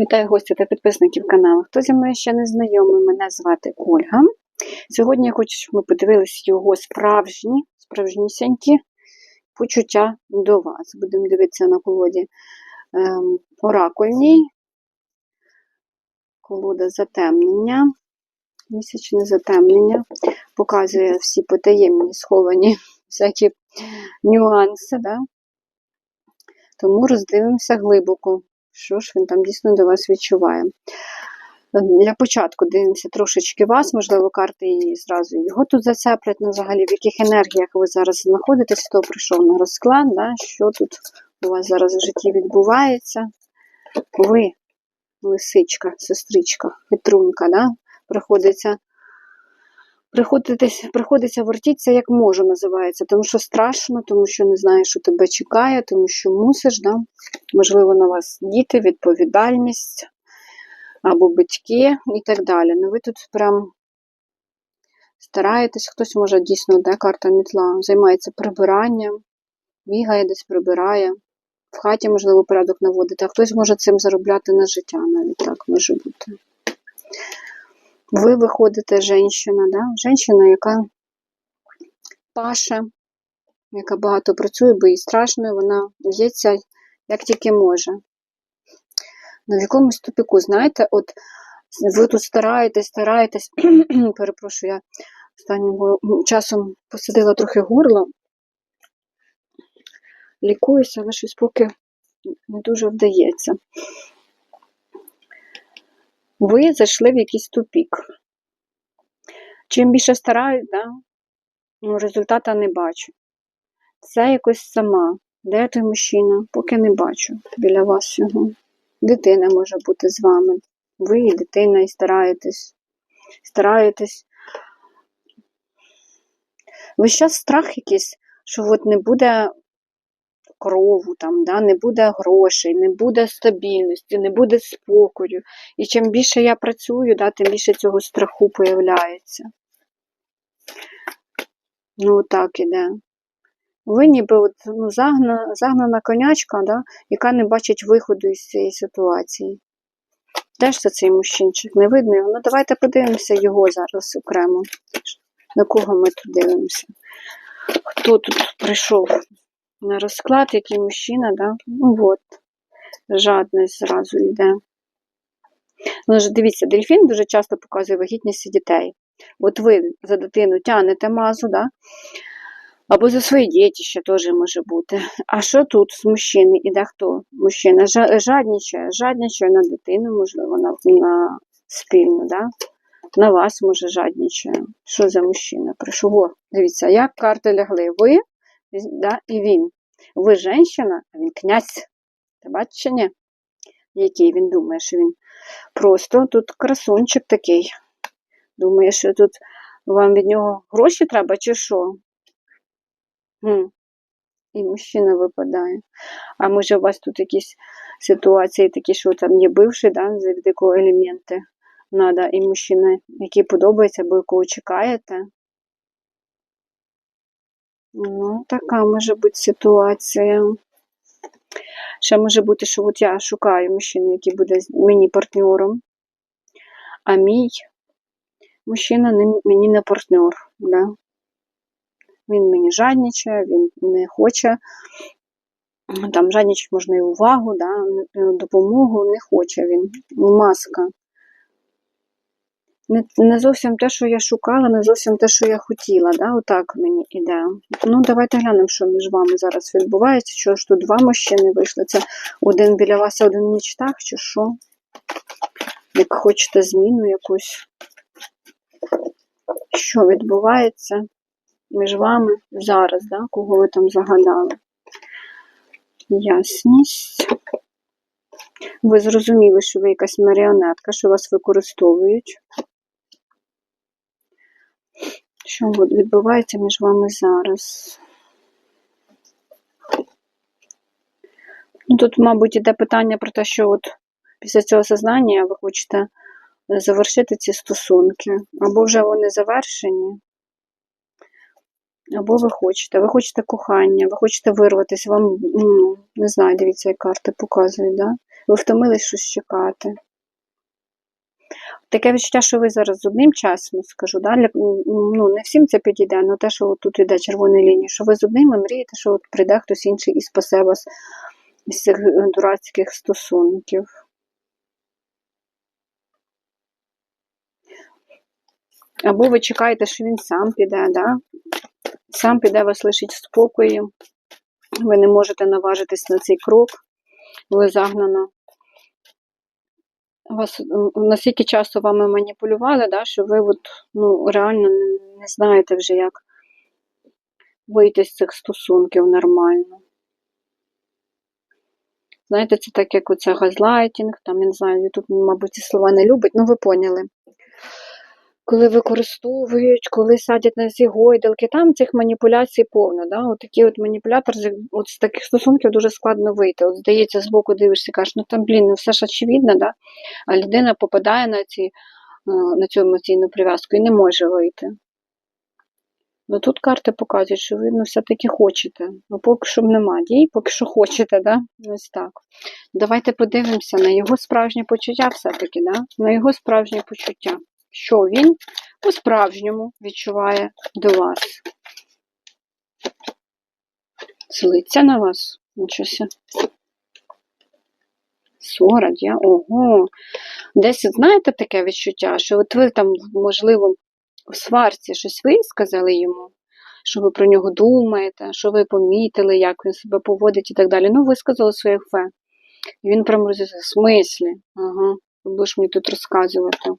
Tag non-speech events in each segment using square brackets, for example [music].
Вітаю гостів та підписників каналу. Хто зі мною ще не знайомий, мене звати Ольга. Сьогодні я хочу, щоб ми подивилися його справжні, справжнісінькі почуття до вас. Будемо дивитися на колоді ем, оракульній, колода затемнення, місячне затемнення, показує всі потаємні сховані всякі нюанси. Да? Тому роздивимося глибоко. Що ж він там дійсно до вас відчуває? Для початку дивимося трошечки вас, можливо, карти і зразу його тут зацеплять, ну, взагалі, в яких енергіях ви зараз знаходитесь, хто прийшов на розклад, да? що тут у вас зараз в житті відбувається. Ви, лисичка, сестричка, хитрунка, да? приходиться приходиться вертітися як можу, називається, тому що страшно, тому що не знаєш, що тебе чекає, тому що мусиш, да? можливо, на вас діти, відповідальність або батьки і так далі. Ну ви тут прям стараєтесь, хтось може дійсно, де карта мітла, займається прибиранням, бігає десь прибирає, в хаті, можливо, порядок наводити, а хтось може цим заробляти на життя, навіть так може бути. Ви виходите женщина, да? женщина, яка паше, яка багато працює, бо їй страшно, вона б'ється як тільки може. На якомусь тупіку, знаєте, от ви тут стараєтесь, стараєтесь, [clears throat] перепрошую, я останнім часом посадила трохи горло, лікуюся, але щось поки не дуже вдається ви зайшли в якийсь тупік. Чим більше стараюсь, да, ну, результата не бачу. Це якось сама. Де той мужчина? Поки не бачу біля вас його. Дитина може бути з вами. Ви і дитина і стараєтесь. Стараєтесь. Ви зараз страх якийсь, що от не буде крову, там, да, не буде грошей, не буде стабільності, не буде спокою. І чим більше я працюю, да, тим більше цього страху появляється. Ну, так іде. Ви ніби от, ну, загнана, загнана конячка, да, яка не бачить виходу із цієї ситуації. Де ж це цей мужчинчик? Не видно його? Ну, давайте подивимося його зараз окремо. На кого ми тут дивимося? Хто тут прийшов на розклад, який мужчина, да? ну от, жадність зразу йде. Ну, ж Дивіться, дельфін дуже часто показує вагітність дітей. От ви за дитину тянете мазу, да? або за свої діти ще теж може бути. А що тут з мужчини? Іде хто? Мужчина жаднічає, жаднічає на дитину, можливо, на, на спільну, да? на вас, може, жаднічає. Що за мужчина? Прийшов. О, дивіться, як карти лягли. Ви да, і він. Ви женщина, а він князь. Ти бачиш, ні? Який він думає, що він просто тут красунчик такий. Думає, що тут вам від нього гроші треба, чи що? І мужчина випадає. А може у вас тут якісь ситуації такі, що там є бивший, да, якого елементи треба, і мужчина, який подобається, або якого чекаєте. Ну, така може бути ситуація. Ще може бути, що от я шукаю мужчину, який буде мені партнером, а мій мужчина не, мені не партнер. Да? Він мені жадничає, він не хоче. Там жадничать можна і увагу, да? допомогу не хоче він. Маска не не зовсім те, що я шукала, не зовсім те, що я хотіла. Да? Отак мені іде. Ну, давайте глянемо, що між вами зараз відбувається. Що ж тут два мужчини вийшли? Це один біля вас, один в мічтах, чи що? Як хочете зміну якусь. Що відбувається між вами зараз, да? кого ви там загадали? Ясність. Ви зрозуміли, що ви якась маріонетка, що вас використовують. Що відбувається між вами зараз? Ну, Тут, мабуть, іде питання про те, що от після цього сознання ви хочете завершити ці стосунки. Або вже вони завершені, або ви хочете. Ви хочете кохання, ви хочете вирватися, вам, ну, не знаю, дивіться, як карти показують, да? Ви втомились щось чекати. Таке відчуття, що ви зараз з одним чесно скажу, да? Для, ну, не всім це підійде, але те, що тут йде червона лінія, що ви з одним і мрієте, що от прийде хтось інший і спасе вас з цих дурацьких стосунків. Або ви чекаєте, що він сам піде, да? сам піде вас лишить в спокої. Ви не можете наважитись на цей крок, ви загнана. Вас м, настільки часто вами маніпулювали, да, що ви от, ну, реально не, не знаєте вже, як вийти з цих стосунків нормально. Знаєте, це так, як оце газлайтінг, там, я не знаю, Ютуб, мабуть, ці слова не любить, ну ви поняли. Коли використовують, коли садять на ці гойдалки, там цих маніпуляцій повно. Да? От такі от маніпулятор, от з таких стосунків дуже складно вийти. От здається, збоку дивишся, кажеш, ну там, блін, ну все ж очевидно, да? а людина попадає на, ці, е, на цю емоційну прив'язку і не може вийти. Ну тут карти показують, що ви ну, все-таки хочете. Ну, поки що нема дій, поки що хочете, да? Ось так. Давайте подивимося на його справжнє почуття все-таки, да? на його справжнє почуття. Що він по-справжньому відчуває до вас. Злиться на вас? Нічого. ся. Я, ого. Десь, знаєте, таке відчуття, що от ви там, можливо, в сварці щось висказали йому, що ви про нього думаєте, що ви помітили, як він себе поводить і так далі. Ну, висказали своє фе. І він прямо розізлився, в смислі? Ага, будеш мені тут розказувати.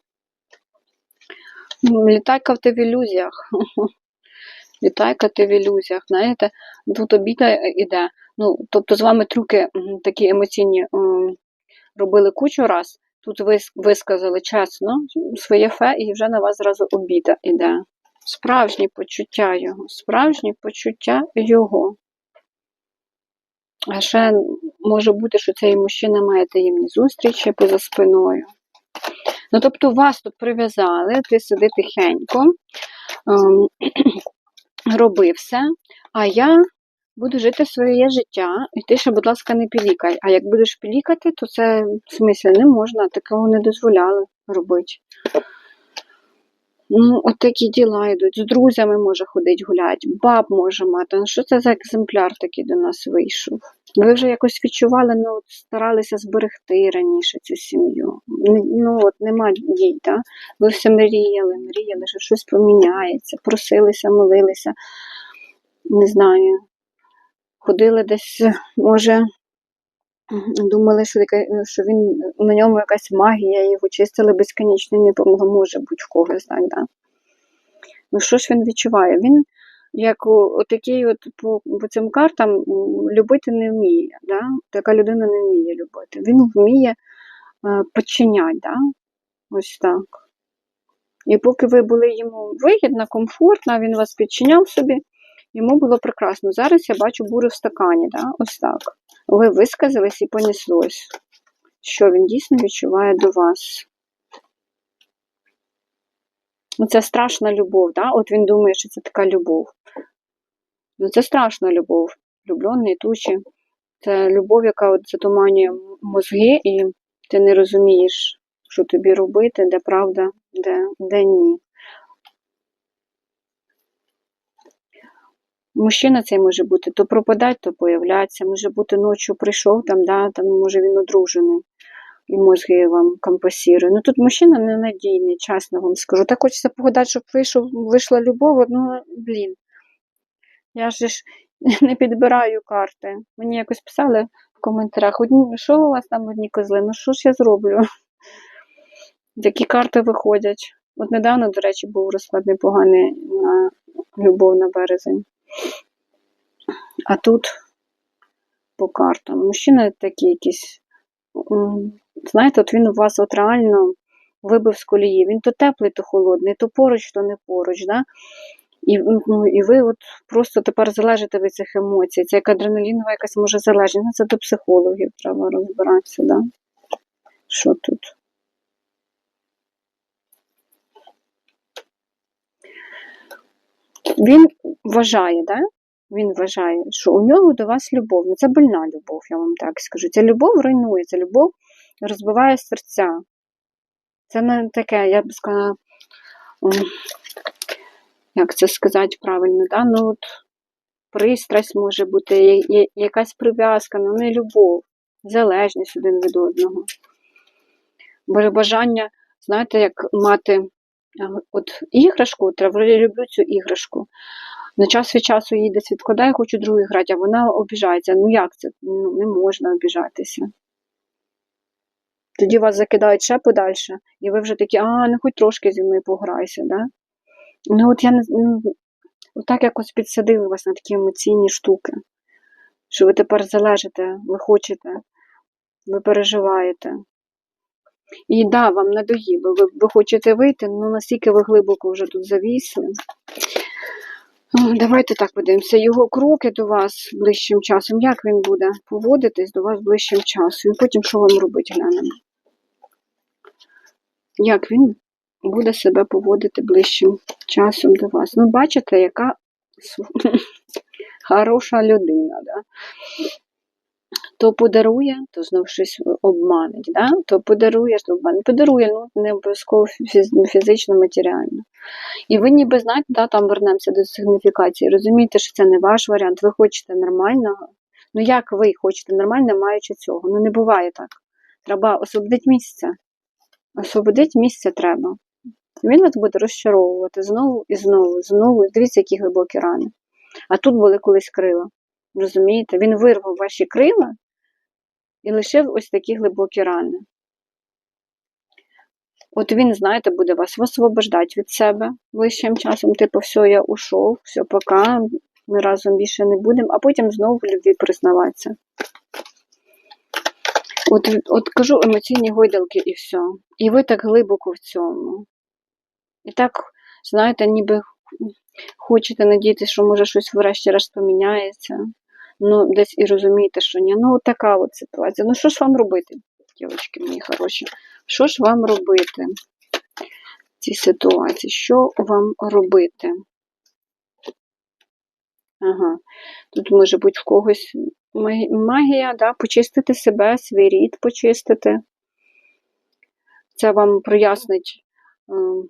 Ну, Літайка ти в ілюзіях. [laughs] Літайка ти в ілюзіях. Знаєте, тут обіда іде. Ну, тобто з вами трюки такі емоційні робили кучу раз. Тут ви висказали чесно своє фе, і вже на вас зразу обіда іде. Справжні почуття його, справжні почуття його. А ще може бути, що цей мужчина має таємні зустрічі поза спиною. Ну, тобто вас тут прив'язали, ти сиди тихенько, ем, [clears throat] роби все, а я буду жити своє життя, і ти ще, будь ласка, не пілікай. А як будеш пілікати, то це в смислі не можна, такого не дозволяли робити. Ну, от такі діла йдуть. З друзями може ходити гуляти, баб може мати. Ну, що це за екземпляр такий до нас вийшов? Ви вже якось відчували, ну, от старалися зберегти раніше цю сім'ю. Ну, от нема дій, так? Ви все мріяли, мріяли, що щось поміняється, просилися, молилися, не знаю. Ходили десь, може, думали, що, таке, що він на ньому якась магія, його чистили безконечно, не може бути в когось да. Ну що ж він відчуває? Він як отакий от по, по цим картам любити не вміє. Да? Така людина не вміє любити. Він вміє е, підчиняти, да? ось так. І поки ви були йому вигідна, комфортна, він вас підчиняв собі, йому було прекрасно. Зараз я бачу бурю в стакані, да? ось так. Ви висказались і понеслось, що він дійсно відчуває до вас. Ну, це страшна любов, да? От він думає, що це така любов. Ну, це страшна любов. Влюблений, тучі. Це любов, яка от затуманює мозги, і ти не розумієш, що тобі робити, де правда, де, де ні. Мужчина цей може бути то пропадать, то появляться. Може бути ночі прийшов, там, да, там може він одружений. І мозги вам компасірує. Ну тут мужчина ненадійний, чесно вам скажу. Так хочеться погадати, щоб вийшов, вийшла любов, ну, блін. Я ж [laughs] не підбираю карти. Мені якось писали в коментарях, що у вас там одні козли? Ну що ж я зроблю? [laughs] Які карти виходять? От недавно, до речі, був розклад непоганий на любов на березень. А тут по картам. Мужчина такий якийсь. Знаєте, от він у вас от реально вибив з колії. Він то теплий, то холодний, то поруч, то не поруч. Да? І, ну, і ви от просто тепер залежите від цих емоцій. Це як адреналінова якась може залежність. Ну, Це до психологів треба розбиратися, да? Що тут? Він вважає, да? Він вважає, що у нього до вас любов. Ну, це больна любов, я вам так скажу. Ця любов руйнує, ця любов розбиває серця. Це не таке, я б сказала, як це сказати правильно, да? ну от пристрасть може бути, якась прив'язка, ну не любов, залежність один від одного. Бо бажання, знаєте, як мати от іграшку, люблю цю іграшку. На час від часу її десь відкладаю, хочу другу грати, а вона обіжається. Ну як це? Ну, не можна обіжатися. Тоді вас закидають ще подальше, і ви вже такі, а, ну хоч трошки зі мною пограйся, да? Ну от я ну, отак якось підсадили вас на такі емоційні штуки, що ви тепер залежите, ви хочете, ви переживаєте. І да, вам надоїло, ви, ви хочете вийти, ну настільки ви глибоко вже тут завісли. Давайте так подивимося. Його кроки до вас ближчим часом. Як він буде поводитись до вас ближчим часом? І потім що вам робити глянемо? Як він буде себе поводити ближчим часом до вас? Ну, бачите, яка [laughs] хороша людина, да? То подарує, то знов щось обманить, да? то подарує, то обманить. Подарує, ну не обов'язково фізично, матеріально. І ви ніби знаєте, да, там вернемося до сигніфікації. Розумієте, що це не ваш варіант, ви хочете нормального. Ну як ви хочете нормально, маючи цього? Ну не буває так. Треба освободити місце. Освободити місце треба. Він вас буде розчаровувати знову і знову, знову. Дивіться, які глибокі рани. А тут були колись крила. Розумієте? Він вирвав ваші крила і лишив ось такі глибокі рани. От він, знаєте, буде вас освобождати від себе ближчим часом. Типу, все, я ушов, все, пока, ми разом більше не будемо, а потім знову в любві признаватися. От, от кажу емоційні гойдалки і все. І ви так глибоко в цьому. І так, знаєте, ніби хочете надіятися, що може щось врешті-решт поміняється. Ну, десь і розумієте, що ні. Ну, така от ситуація. Ну, що ж вам робити, дівчатки мої хороші? Що ж вам робити в цій ситуації? Що вам робити? Ага. Тут може бути в когось магія, да? почистити себе, свій рід почистити. Це вам прояснить ем,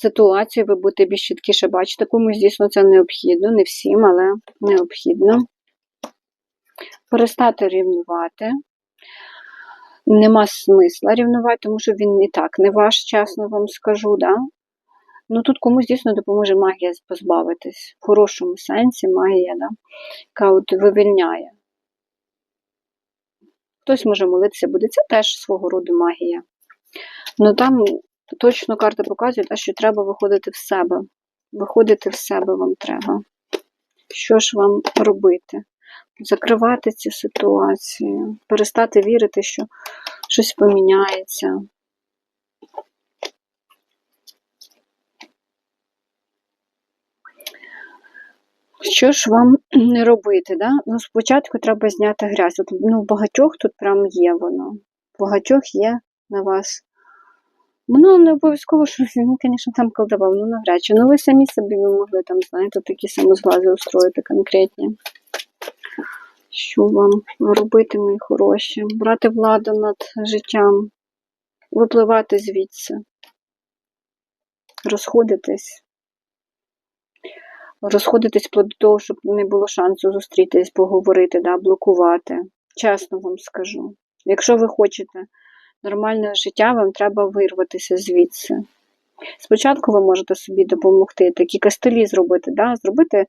ситуацію, ви будете більш чіткіше бачити. Комусь, дійсно, це необхідно, не всім, але необхідно. Перестати рівнувати. Нема смисла рівнувати, тому що він і так не ваш, чесно вам скажу. Да? Ну тут комусь дійсно допоможе магія позбавитись. В хорошому сенсі магія, да? яка от вивільняє. Хтось може молитися буде. Це теж свого роду магія. Ну там точно карта показує, що треба виходити в себе. Виходити в себе вам треба. Що ж вам робити? Закривати цю ситуацію, перестати вірити, що щось поміняється. Що ж вам не робити? Да? Ну, спочатку треба зняти грязь. От, ну, в багатьох тут прям є воно. В багатьох є на вас. Ну, не обов'язково, що він, звісно, там колдував, ну навряд чи. Ну, ви самі собі могли там, знаєте, такі самозвази устроїти конкретні. Що вам робити, мої хороші? Брати владу над життям, випливати звідси, розходитись. Розходитись до того, щоб не було шансу зустрітись, поговорити, да, блокувати. Чесно вам скажу. Якщо ви хочете нормального життя, вам треба вирватися звідси. Спочатку ви можете собі допомогти, такі кастелі зробити, да? зробити е,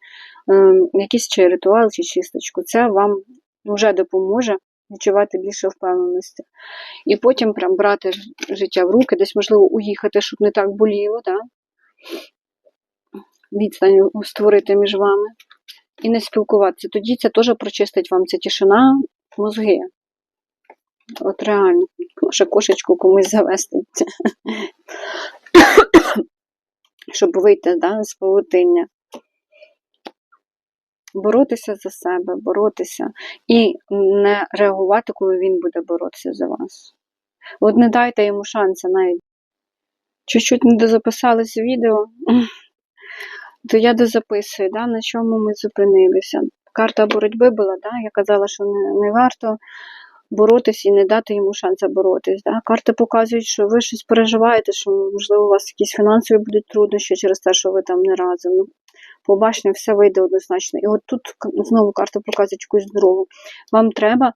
якийсь чи ритуал, чи чисточку. Це вам вже допоможе відчувати більше впевненості. І потім прям брати життя в руки, десь, можливо, уїхати, щоб не так боліло, да? відстань створити між вами і не спілкуватися. Тоді це теж прочистить вам ця тишина, мозги. От реально, може кошечку комусь завести, щоб вийти да, з павутиння. Боротися за себе, боротися і не реагувати, коли він буде боротися за вас. От не дайте йому шансу навіть. Чуть-чуть не дозаписались відео, то я дозаписую, да, на чому ми зупинилися. Карта боротьби була, да, я казала, що не, не варто боротись і не дати йому шанса боротись. Да? Карти показують, що ви щось переживаєте, що можливо у вас якісь фінансові будуть труднощі через те, що ви там не разом. Ну, побачення все вийде однозначно. І от тут знову карти показують якусь дорогу. Вам треба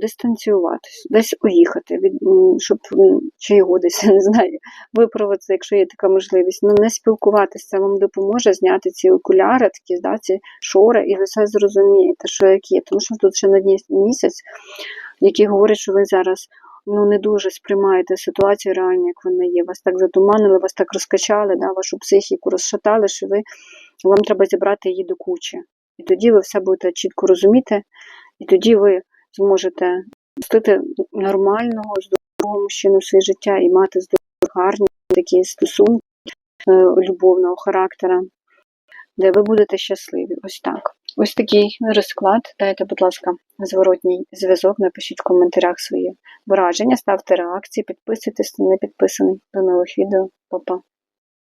дистанціюватись, десь уїхати, від, щоб чи його десь [laughs] не знаю, виправитися, якщо є така можливість. Ну не спілкуватися, вам допоможе зняти ці окуляри, такі да, ці шори, і ви все зрозумієте, що як є. Тому що тут ще на дні місяць, який говорить, що ви зараз. Ну, не дуже сприймаєте ситуацію реально, як вона є. Вас так затуманили, вас так розкачали, да, вашу психіку розшатали, що ви вам треба зібрати її до кучі. І тоді ви все будете чітко розуміти, і тоді ви зможете пустити нормального, здорового мужчину в своє життя і мати здорові, гарні такі стосунки е, любовного характера, де ви будете щасливі. Ось так. Ось такий розклад. Дайте, будь ласка, зворотній зв'язок, напишіть в коментарях свої враження, ставте реакції, підписуйтесь, хто не підписаний. До нових відео. Па-па.